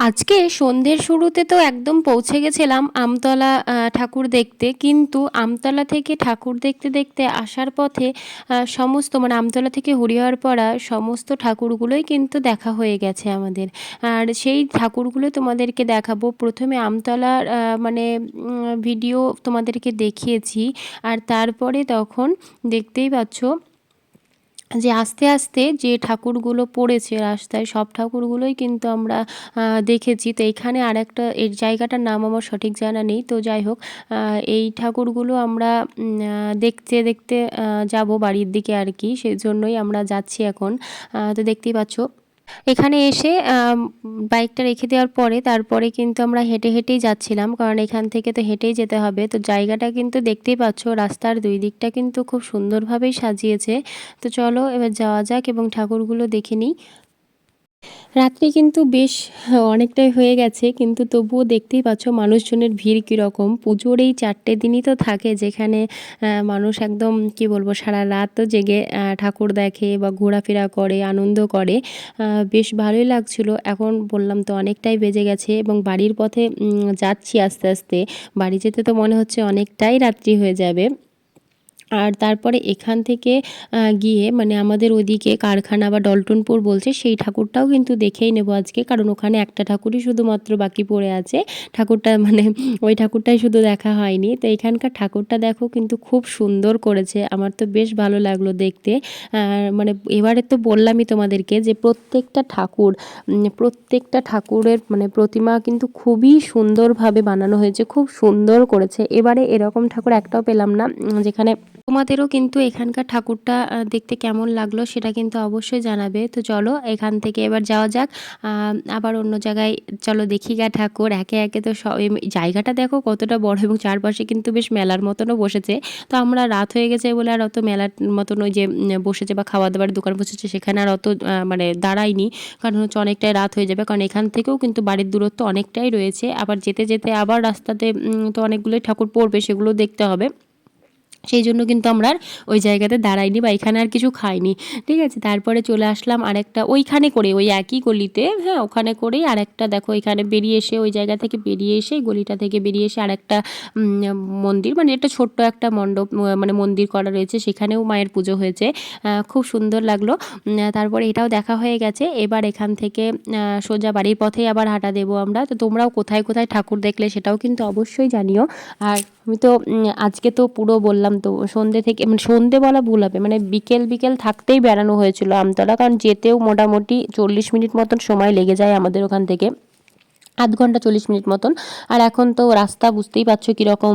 আজকে সন্ধ্যের শুরুতে তো একদম পৌঁছে গেছিলাম আমতলা ঠাকুর দেখতে। কিন্তু আমতলা থেকে ঠাকুর দেখতে দেখতে আসার পথে সমস্ত মানে আমতলা থেকে হরিহরপাড়া সমস্ত ঠাকুরগুলোই কিন্তু দেখা হয়ে গেছে আমাদের। আর সেই ঠাকুরগুলো তোমাদেরকে দেখাবো। প্রথমে আমতলার মানে ভিডিও তোমাদেরকে দেখিয়েছি। আর তারপরে তখন দেখতেই পাচ্ছ যে আস্তে আস্তে যে ঠাকুরগুলো পড়েছে রাস্তায়, সব ঠাকুরগুলোই কিন্তু আমরা দেখেছি। তো এখানে আর একটা এই জায়গাটার নাম আমার সঠিক জানা নেই। তো যাই হোক এই ঠাকুরগুলো আমরা দেখতে দেখতে যাব বাড়ির দিকে আর কি। সেই জন্যই আমরা যাচ্ছি এখন। তো দেখতেই পাচ্ছ এখানে এসে বাইকটা রেখে দেওয়ার পরে তারপরে কিন্তু আমরা হেঁটে হেঁটেই যাচ্ছিলাম। কারণ এখান থেকে তো হেঁটেই যেতে হবে। তো জায়গাটা কিন্তু দেখতেই পাচ্ছ, রাস্তার দুই দিকটা কিন্তু খুব সুন্দরভাবেই সাজিয়েছে। তো চলো এবার যাওয়া যাক এবং ঠাকুরগুলো দেখে নিই। রাত্রি কিন্তু বেশ অনেকটাই হয়ে গেছে। কিন্তু তবুও দেখতেই পাচ্ছ মানুষজনের ভিড় কীরকম। পুজোর এই চারটে দিনই তো থাকে যেখানে মানুষ একদম, কি বলব, সারা রাত জেগে ঠাকুর দেখে বা ঘোরাফেরা করে, আনন্দ করে। বেশ ভালোই লাগছিল। এখন বললাম তো অনেকটাই বেজে গেছে এবং বাড়ির পথে যাচ্ছি আস্তে আস্তে। বাড়ি যেতে তো মনে হচ্ছে অনেকটাই রাত্রি হয়ে যাবে। আর তারপরে এখান থেকে গিয়ে মানে আমাদের ওদিকে কারখানা বা ডলটনপুর বলছে, সেই ঠাকুরটাও কিন্তু দেখেই নেব আজকে। কারণ ওখানে একটা ঠাকুরই শুধুমাত্র বাকি পড়ে আছে। ঠাকুরটা মানে ওই ঠাকুরটাই শুধু দেখা হয়নি। তো এখানকার ঠাকুরটা দেখো কিন্তু খুব সুন্দর করেছে। আমার তো বেশ ভালো লাগল দেখতে। মানে এবারে তো বললামই তোমাদেরকে যে প্রত্যেকটা ঠাকুর প্রত্যেকটা ঠাকুরের মানে প্রতিমা কিন্তু খুবই সুন্দরভাবে বানানো হয়েছে, খুব সুন্দর করেছে। এবারে এরকম ঠাকুর একটাও পেলাম না যেখানে তোমাদেরও কিন্তু এখানকার ঠাকুরটা দেখতে কেমন লাগল সেটা কিন্তু অবশ্যই জানাবে। তো চলো, এখান থেকে এবার যাওয়া যাক। আবার অন্য জায়গায় চলো দেখি গা ঠাকুর। একে একে তো সব জায়গাটা দেখো কতটা বড় এবং চারপাশে কিন্তু বেশ মেলার মতনও বসেছে। তো আমরা রাত হয়ে গেছে বলে আর অত মেলার মতন ওই যে বসেছে বা খাওয়া দাওয়ার দোকান বসেছে সেখানে আর অত মানে দাঁড়ায়নি। কারণ হচ্ছে অনেকটাই রাত হয়ে যাবে। কারণ এখান থেকেও কিন্তু বাড়ির দূরত্ব অনেকটাই রয়েছে। আবার যেতে যেতে আবার রাস্তাতে তো অনেকগুলোই ঠাকুর পড়বে সেগুলো দেখতে হবে। সেই জন্য কিন্তু আমরা আর ওই জায়গাতে দাঁড়াইনি বা এখানে আর কিছু খাইনি। ঠিক আছে? তারপরে চলে আসলাম আরেকটা ওইখানে করে, ওই একই গলিতে হ্যাঁ ওখানে করেই আরেকটা দেখো, এখানে বেরিয়ে এসে, ওই জায়গা থেকে বেরিয়ে এসে, গলিটা থেকে বেরিয়ে এসে আরেকটা মন্দির মানে এটা ছোট্ট একটা মণ্ডপ মানে মন্দির করা রয়েছে, সেখানেও মায়ের পুজো হয়েছে। খুব সুন্দর লাগল। তারপরে এটাও দেখা হয়ে গেছে। এবার এখান থেকে সোজা বাড়ির পথেই আবার হাঁটা দেবো আমরা। তো তোমরাও কোথায় কোথায় ঠাকুর দেখলে সেটাও কিন্তু অবশ্যই জানিও। আর আমি তো আজকে তো পুরো বললাম তো সন্ধ্যে থেকে মানে সন্ধ্যে বলা ভুল হবে মানে বিকেল বিকেল থাকতেই বেড়ানো হয়েছিল আমতলা, কারণ যেতেও মোটামুটি চল্লিশ মিনিট মতন সময় লেগে যায় আমাদের ওখান থেকে। আধ ঘণ্টা চল্লিশ মিনিট মতন। আর এখন তো রাস্তা বুঝতেই পারছ কীরকম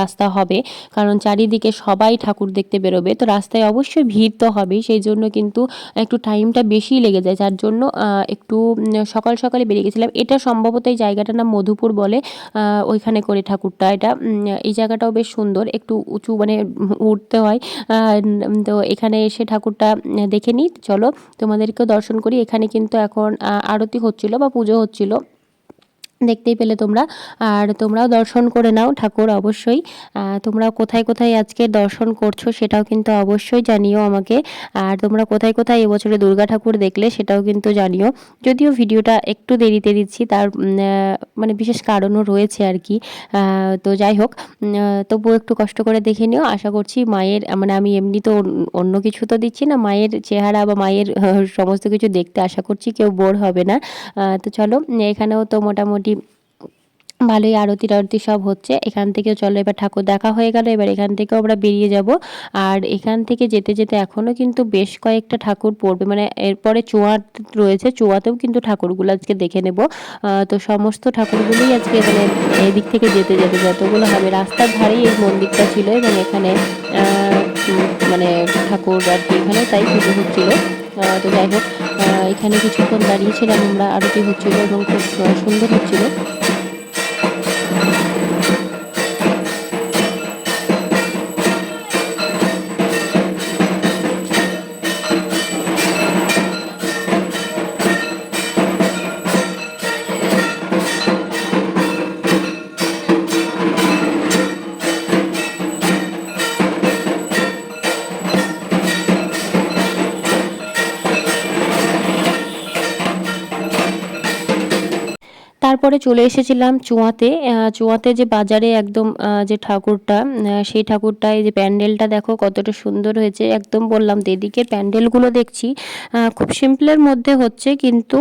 রাস্তা হবে। কারণ চারিদিকে সবাই ঠাকুর দেখতে বেরোবে। তো রাস্তায় অবশ্যই ভিড় তো হবেই। সেই জন্য কিন্তু একটু টাইমটা বেশি লেগে যায়। যার জন্য একটু সকাল সকালে বেরিয়ে গেছিলাম। এটা সম্ভবত এই জায়গাটার নাম মধুপুর বলে ওইখানে করে ঠাকুরটা। এটা এই জায়গাটাও বেশ সুন্দর। একটু উঁচু মানে উঠতে হয়। তো এখানে এসে ঠাকুরটা দেখে নিই। চলো তোমাদেরকেও দর্শন করি। এখানে কিন্তু এখন আরতি হচ্ছিল বা পুজো হচ্ছিল। দেখতেই পেলে তোমরা। আর তোমরাও দর্শন করে নাও ঠাকুর অবশ্যই। তোমরা কোথায় কোথায় আজকে দর্শন করছ সেটাও কিন্তু অবশ্যই জানিও আমাকে। আর তোমরা কোথায় কোথায় এবছরে দুর্গা ঠাকুর দেখলে সেটাও কিন্তু জানিও। যদিও ভিডিওটা একটু দেরিতে দিচ্ছি, তার মানে বিশেষ কারণও রয়েছে আর কি। তো যাই হোক তবুও একটু কষ্ট করে দেখে নিও। আশা করছি মায়ের মানে আমি এমনি তো অন্য কিছু তো দিচ্ছি না, মায়ের চেহারা বা মায়ের সমস্ত কিছু দেখতে আশা করছি কেউ বোর হবে না। তো চলো, এখানেও তো মোটামুটি ভালোই আরতি টারতি সব হচ্ছে। এখান থেকে চলো, এবার ঠাকুর দেখা হয়ে গেল, এবার এখান থেকেও আমরা বেরিয়ে যাব। আর এখান থেকে যেতে যেতে এখনও কিন্তু বেশ কয়েকটা ঠাকুর পড়বে। মানে এরপরে চুয়াত রয়েছে চুয়াতেও কিন্তু ঠাকুরগুলো আজকে দেখে নেব। তো সমস্ত ঠাকুরগুলোই আজকে মানে এদিক থেকে যেতে যেতে যতগুলো হবে, রাস্তার ধারেই এই মন্দিরটা ছিল এবং এখানে মানে ঠাকুর আর কি এখানে তাই পুজো হচ্ছিল। তো যাই হোক এখানে কিছুক্ষণ দাঁড়িয়েছিলাম আমরা, আরতি হচ্ছিল এবং খুব সুন্দর হচ্ছিল। তারপরে চলে এসেছিলাম চুয়াতে। চুয়াতে যে বাজারে একদম যে ঠাকুরটা সেই ঠাকুরটা এই যে প্যান্ডেলটা দেখো কতটা সুন্দর হয়েছে। একদম বললাম দিদিকে প্যান্ডেলগুলো দেখছি। খুব সিম্পলের মধ্যে হচ্ছে কিন্তু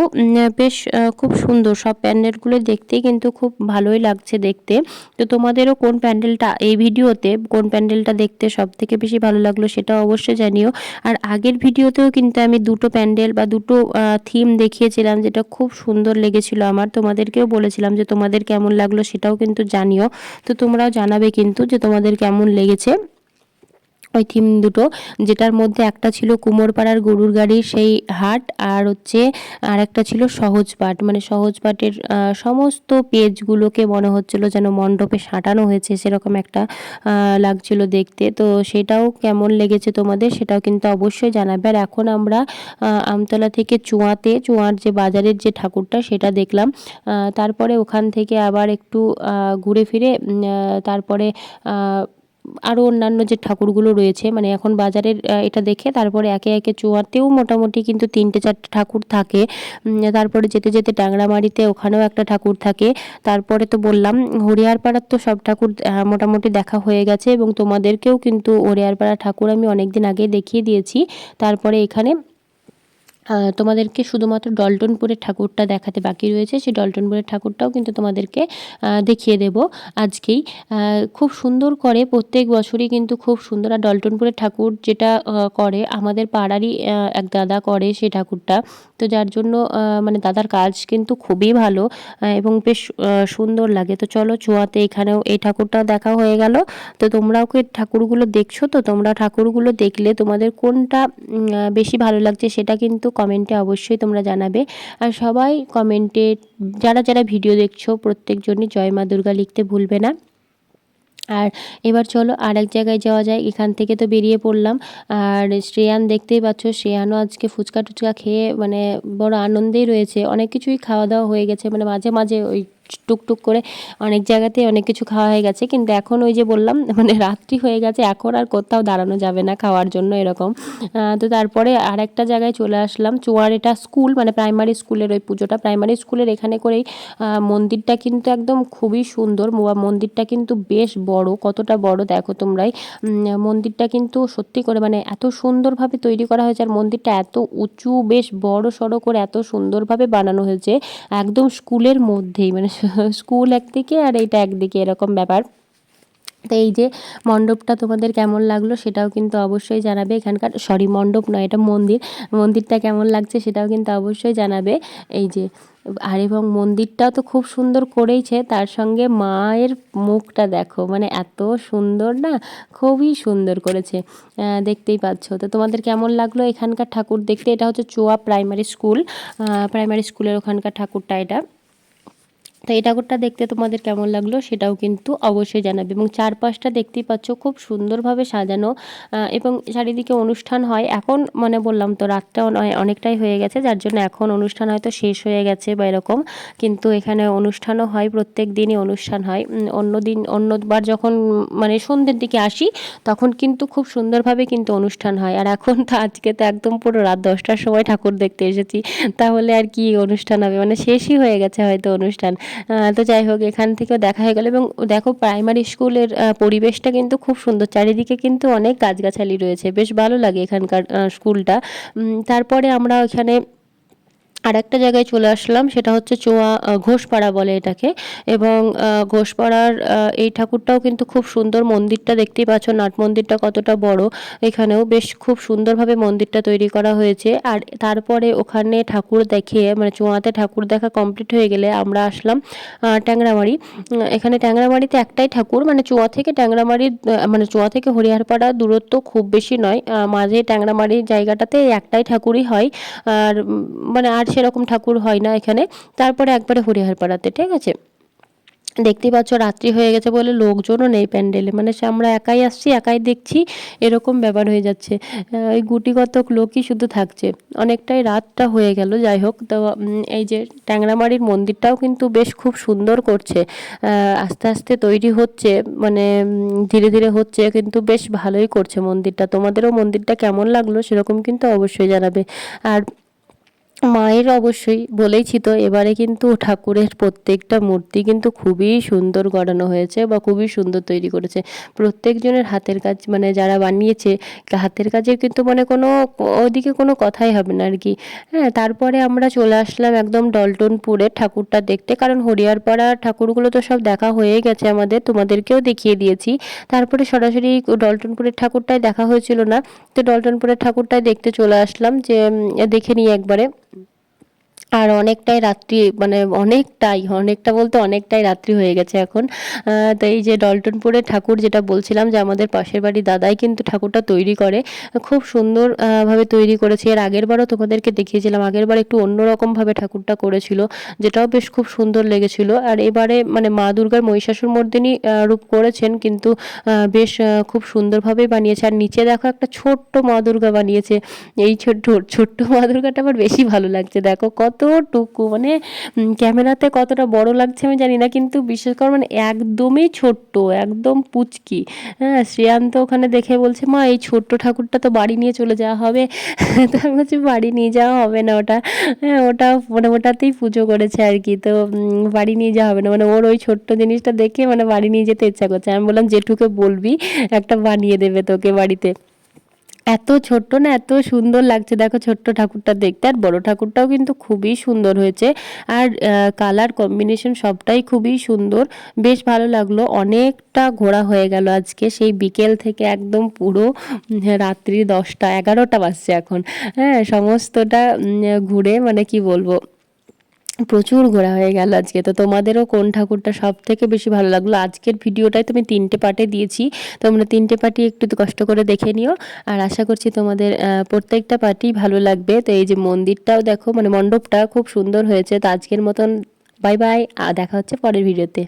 বেশ খুব সুন্দর। সব প্যান্ডেলগুলো দেখতেই কিন্তু খুব ভালোই লাগছে দেখতে। তো তোমাদেরও কোন প্যান্ডেলটা, এই ভিডিওতে কোন প্যান্ডেলটা দেখতে সব থেকে বেশি ভালো লাগল সেটা অবশ্যই জানিও। আর আগের ভিডিওতেও কিন্তু আমি দুটো প্যান্ডেল বা দুটো থিম দেখিয়েছিলাম যেটা খুব সুন্দর লেগেছিল আমার। তোমাদেরকেও বলেছিলাম যে তোমাদের কেমন লাগল সেটাও কিন্তু জানিও। তো তোমরাও জানাবে কিন্তু যে তোমাদের কেমন লেগেছে। ওই থিম দুটো, যেটার মধ্যে একটা ছিল কুমোরপাড়ার গরুর গাড়ির সেই হাট আর হচ্ছে আর একটা ছিল সহজ পাঠ মানে সহজ পাঠের সমস্ত পেজগুলোকে মনে হচ্ছিল যেন মণ্ডপে সাঁটানো হয়েছে, সেরকম একটা লাগছিল দেখতে। তো সেটাও কেমন লেগেছে তোমাদের সেটাও কিন্তু অবশ্যই জানাবে। আর এখন আমরা আমতলা থেকে চুয়াতে, চুয়ার যে বাজারের যে ঠাকুরটা সেটা দেখলাম। তারপরে ওখান থেকে আবার একটু ঘুরে ফিরে তারপরে আরও অন্যান্য যে ঠাকুরগুলো রয়েছে মানে এখন বাজারের এটা দেখে তারপরে একে একে চুয়াতেও মোটামুটি কিন্তু তিনটে চারটে ঠাকুর থাকে। তারপরে যেতে যেতে ট্যাংরামারিতে ওখানেও একটা ঠাকুর থাকে। তারপরে তো বললাম, হরিয়ারপাড়ার তো সব ঠাকুর মোটামুটি দেখা হয়ে গেছে এবং তোমাদেরকেও কিন্তু হরিয়ারপাড়া ঠাকুর আমি অনেক দিন আগে দেখিয়ে দিয়েছি। তারপরে এখানে তোমাদেরকে শুধুমাত্র ডলটনপুরের ঠাকুরটা দেখাতে বাকি রয়েছে। সেই ডলটনপুরের ঠাকুরটাও কিন্তু তোমাদেরকে দেখিয়ে দেব আজকেই। খুব সুন্দর করে প্রত্যেক বছরই কিন্তু খুব সুন্দর আর ডলটনপুরের ঠাকুর যেটা করে, আমাদের পাড়ারই এক দাদা করে সেই ঠাকুরটা। তো যার জন্য মানে দাদার কাজ কিন্তু খুবই ভালো এবং বেশ সুন্দর লাগে। তো চলো চুয়াতে এখানেও এই ঠাকুরটাও দেখা হয়ে গেল। তো তোমরাও কি ঠাকুরগুলো দেখছ? তো তোমরা ঠাকুরগুলো দেখলে তোমাদের কোনটা বেশি ভালো লাগছে সেটা কিন্তু কমেন্টে অবশ্যই তোমরা জানাবে। আর সবাই কমেন্টে, যারা যারা ভিডিও দেখছ, প্রত্যেকজনই জয় মা দুর্গা লিখতে ভুলবে না। আর এবার চলো আর এক জায়গায় যাওয়া যায় এখান থেকে তো বেরিয়ে পড়লাম। আর শ্রেয়ান দেখতেই পাচ্ছ, শ্রেয়ানও আজকে ফুচকা টুচকা খেয়ে মানে বড় আনন্দেই রয়েছে। অনেক কিছুই খাওয়া দাওয়া হয়ে গেছে মানে মাঝে মাঝে ওই টুকটুক করে অনেক জায়গাতেই অনেক কিছু খাওয়া হয়ে গেছে। কিন্তু এখন ওই যে বললাম মানে রাত্রি হয়ে গেছে, এখন আর কোথাও দাঁড়ানো যাবে না খাওয়ার জন্য এরকম। তো তারপরে আর একটা জায়গায় চলে আসলাম চুয়ার এটা স্কুল মানে প্রাইমারি স্কুলের ওই পুজোটা। প্রাইমারি স্কুলের এখানে করেই মন্দিরটা কিন্তু একদম খুবই সুন্দর। মন্দিরটা কিন্তু বেশ বড়, কতটা বড় দেখো তোমরাই। মন্দিরটা কিন্তু সত্যি করে মানে এত সুন্দরভাবে তৈরি করা হয়েছে, আর মন্দিরটা এত উঁচু, বেশ বড় সড়ো করে এত সুন্দরভাবে বানানো হয়েছে, একদম স্কুলের মধ্যেই। মানে স্কুল একদিকে আর এইটা একদিকে এরকম ব্যাপার। তো এই যে মণ্ডপটা তোমাদের কেমন লাগল সেটাও কিন্তু অবশ্যই জানাবে এখানকার সরি মণ্ডপ নয়, এটা মন্দির। মন্দিরটা কেমন লাগছে সেটাও কিন্তু অবশ্যই জানাবে। এই যে, আর এবং মন্দিরটাও তো খুব সুন্দর করেইছে, তার সঙ্গে মায়ের মুখটা দেখো মানে এত সুন্দর না, খুবই সুন্দর করেছে। দেখতেই পাচ্ছ। তো তোমাদের কেমন লাগল এখানকার ঠাকুর দেখতে? এটা হচ্ছে চোয়া প্রাইমারি স্কুল প্রাইমারি স্কুলের ওখানকার ঠাকুরটা এটা। তো এই ঠাকুরটা দেখতে তোমাদের কেমন লাগল সেটাও কিন্তু অবশ্যই জানাবে এবং চারপাশটা দেখতেই পাচ্ছ খুব সুন্দরভাবে সাজানো এবং চারিদিকে অনুষ্ঠান হয়। এখন মানে বললাম তো রাতটা অনেকটাই হয়ে গেছে, যার জন্য এখন অনুষ্ঠান হয়তো শেষ হয়ে গেছে বা এরকম। কিন্তু এখানে অনুষ্ঠানও হয়, প্রত্যেক দিনই অনুষ্ঠান হয়। অন্য দিন, অন্যবার যখন মানে সন্ধ্যের দিকে আসি, তখন কিন্তু খুব সুন্দরভাবে কিন্তু অনুষ্ঠান হয়। আর এখন তো আজকে তো একদম পুরো রাত দশটার সময় ঠাকুর দেখতে এসেছি, তাহলে আর কি অনুষ্ঠান হবে? মানে শেষই হয়ে গেছে হয়তো অনুষ্ঠান। তো যাই হোক, এখান থেকেও দেখা হয়ে গেল। এবং দেখো প্রাইমারি স্কুলের পরিবেশটা কিন্তু খুব সুন্দর। চারিদিকে কিন্তু অনেক গাছগাছালি রয়েছে। বেশ ভালো লাগে এখানকার স্কুলটা তারপরে আমরা ওখানে আর একটা জায়গায় চলে আসলাম, সেটা হচ্ছে চোয়া ঘোষপাড়া বলে এটাকে। এবং ঘোষপাড়ার এই ঠাকুরটাও কিন্তু খুব সুন্দর মন্দিরটা দেখতেই পাচ্ছ, নাট মন্দিরটা কতটা বড়। এখানেও বেশ খুব সুন্দরভাবে মন্দিরটা তৈরি করা হয়েছে। আর তারপরে ওখানে ঠাকুর দেখিয়ে মানে চোয়াতে ঠাকুর দেখা কমপ্লিট হয়ে গেলে আমরা আসলাম ট্যাংরামারি। এখানে ট্যাংরামারিতে একটাই ঠাকুর মানে চোয়া থেকে ট্যাংরামারি মানে চোয়া থেকে হরিহরপাড়া দূরত্ব খুব বেশি নয়। মাঝে ট্যাংরামারির জায়গাটাতে একটাই ঠাকুরই হয়। আর মানে আর সেরকম ঠাকুর হয় না এখানে। তারপরে একবারে হরিহরপাড়াতে, ঠিক আছে? দেখতে পাচ্ছ রাত্রি হয়ে গেছে বলে লোকজনও নেই প্যান্ডেলে। মানে সে আমরা একাই আসছি, একাই দেখছি, এরকম ব্যাপার হয়ে যাচ্ছে। ওই গুটিগতক লোকই শুধু থাকছে। অনেকটাই রাতটা হয়ে গেল, যাই হোক। তো এই যে ট্যাংরামারির মন্দিরটাও কিন্তু বেশ খুব সুন্দর করছে। আস্তে আস্তে তৈরি হচ্ছে মানে ধীরে ধীরে হচ্ছে, কিন্তু বেশ ভালোই করছে মন্দিরটা। তোমাদেরও মন্দিরটা কেমন লাগল সেরকম কিন্তু অবশ্যই জানাবে। আর মায়ের অবশ্যই বলেইছি তো, এবারে কিন্তু ঠাকুরের প্রত্যেকটা মূর্তি কিন্তু খুবই সুন্দর গড়ানো হয়েছে বা খুবই সুন্দর তৈরি করেছে। প্রত্যেকজনের হাতের কাজ মানে যারা বানিয়েছে হাতের কাজের কিন্তু মানে কোনো, ওদিকে কোনো কথাই হবে না আর কি। হ্যাঁ তারপরে আমরা চলে আসলাম একদম ডলটনপুরে ঠাকুরটা দেখতে, কারণ হরিয়ারপাড়ার ঠাকুরগুলো তো সব দেখা হয়ে গেছে আমাদের, তোমাদেরকেও দেখিয়ে দিয়েছি। তারপরে সরাসরি ডলটনপুরের ঠাকুরটাই দেখা হয়েছিল না, তো ডলটনপুরের ঠাকুরটাই দেখতে চলে আসলাম যে দেখে নিই একবারে। আর অনেকটাই রাত্রি মানে অনেকটাই, অনেকটা বলতে অনেকটাই রাত্রি হয়ে গেছে এখন। তো এই যে ডলটনপুরে ঠাকুর যেটা বলছিলাম যে আমাদের পাশের বাড়ি দাদাই কিন্তু ঠাকুরটা তৈরি করে, খুব সুন্দর ভাবে তৈরি করেছে। এর আগের বারও তোমাদেরকে দেখিয়েছিলাম, আগের বার একটু অন্যরকমভাবে ঠাকুরটা করেছিল, যেটাও বেশ খুব সুন্দর লেগেছিল। আর এবারে মানে মা দুর্গার মহিষাসুর মর্দিনী রূপ করেছেন কিন্তু বেশ খুব সুন্দরভাবেই বানিয়েছে। আর নিচে দেখো একটা ছোট্ট মা দুর্গা বানিয়েছে। এই ছোট্ট ছোট্ট মা দুর্গাটা আমার বেশি ভালো লাগছে। দেখো কতটুকু মানে ক্যামেরাতে কতটা বড় লাগছে আমি জানি না, কিন্তু বিশেষ করে মানে একদমই ছোট্ট, একদম পুচকি। হ্যাঁ শ্রেয়ান্ত ওখানে দেখে বলছে, মা, এই ছোট্ট ঠাকুরটা তো বাড়ি নিয়ে চলে যাওয়া হবে। তো আমি বলছি, বাড়ি নিয়ে যাওয়া হবে না ওটা। হ্যাঁ ওটা মানে ওটাতেই পুজো করেছে আর কি, তো বাড়ি নিয়ে যাওয়া হবে না। মানে ওর ওই ছোট্ট জিনিসটা দেখে মানে বাড়ি নিয়ে যেতে ইচ্ছা করছে। আমি বললাম জেঠুকে বলবি, একটা বানিয়ে দেবে তোকে বাড়িতে। এত ছোট্ট না, এত সুন্দর লাগছে। দেখো ছোট্ট ঠাকুরটা দেখতে, আর বড় ঠাকুরটাও কিন্তু খুবই সুন্দর হয়েছে। আর কালার কম্বিনেশন সবটাই খুবই সুন্দর। বেশ ভালো লাগল, অনেকটা ঘোরা হয়ে গেল আজকে। সেই বিকেল থেকে একদম পুরো রাত্রি দশটা, এগারোটা বাজছে এখন। হ্যাঁ সমস্তটা ঘুরে মানে কি বলব প্রচুর ঘোরা হয়ে গেল আজকে। তো তোমাদেরও কোন ঠাকুরটা সব থেকে বেশি ভালো লাগল? আজকের ভিডিওটাই তুমি তিনটে পার্টে দিয়েছি। তোমরা তিনটে পার্টি একটু কষ্ট করে দেখে নিও। আর আশা করছি তোমাদের প্রত্যেকটা পার্টি ভালো লাগবে। তো এই যে মন্দিরটাও দেখো মানে মণ্ডপটা খুব সুন্দর হয়েছে। তো আজকের মতন বাই বাই দেখা হচ্ছে পরের ভিডিওতে।